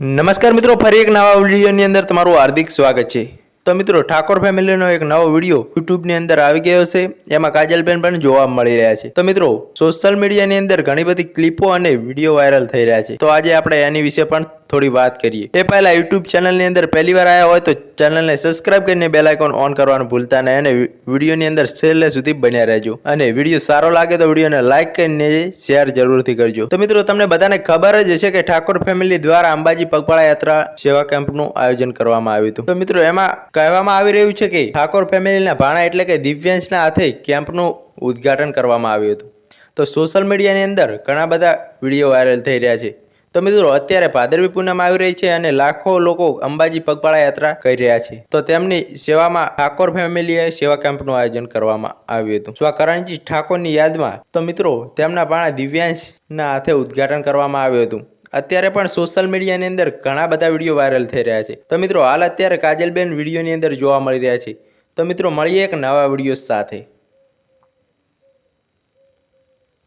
નમસ્કાર મિત્રો ફરી એક નવા વિડીયોની અંદર તમારું હાર્દિક સ્વાગત છે. તો મિત્રો, ઠાકોર ફેમિલીનો એક નવો વીડિયો યુટ્યુબની અંદર આવી ગયો છે. એમાં કાજલબેન પણ જોવા મળી રહ્યા છે. તો મિત્રો, સોશિયલ મીડિયાની અંદર ઘણી બધી ક્લિપો અને વીડિયો વાયરલ થઈ રહ્યા છે. તો આજે આપણે એની વિશે પણ થોડી વાત કરીએ. એ પહેલા યુટ્યુબ ચેનલની અંદર પહેલી વાર આવ્યા હોય તો ચેનલને સબસ્ક્રાઇબ કરીને બેલ ઓન કરવાનું ભૂલતા નહીં અને વિડીયોની અંદર છેલ્લે સુધી બન્યા રહેજો. અને વીડિયો સારો લાગે તો વિડીયોને લાઇક કરીને શેર જરૂરથી કરજો. તો મિત્રો, તમને બધાને ખબર જ હશે કે ઠાકોર ફેમિલી દ્વારા અંબાજી પગપાળા યાત્રા સેવા કેમ્પનું આયોજન કરવામાં આવ્યું હતું. તો મિત્રો, એમાં કહેવામાં આવી રહ્યું છે કે ઠાકોર ફેમિલીના ભાણા એટલે કે દિવ્યાંશના હાથે કેમ્પનું ઉદ્ઘાટન કરવામાં આવ્યું હતું. તો સોશિયલ મીડિયાની અંદર ઘણા બધા વીડિયો વાયરલ થઈ રહ્યા છે. તો મિત્રો, અત્યારે ભાદરવી પૂનમ આવી રહી છે અને લાખો લોકો અંબાજી પગપાળા યાત્રા કરી રહ્યા છે. તો તેમની સેવામાં ઠાકોર ફેમિલીએ સેવા કેમ્પનું આયોજન કરવામાં આવ્યું હતું. સ્વ કરણજી ઠાકોરની યાદમાં, તો મિત્રો, તેમના ભાણા દિવ્યાંશના હાથે ઉદ્ઘાટન કરવામાં આવ્યું હતું. અત્યારે પણ સોશિયલ મીડિયાની અંદર ઘણા બધા વીડિયો વાયરલ થઈ રહ્યા છે. તો મિત્રો, હાલ અત્યારે કાજલબેન વિડીયોની અંદર જોવા મળી રહ્યા છે. તો મિત્રો, મળીએ એક નવા વીડિયો સાથે.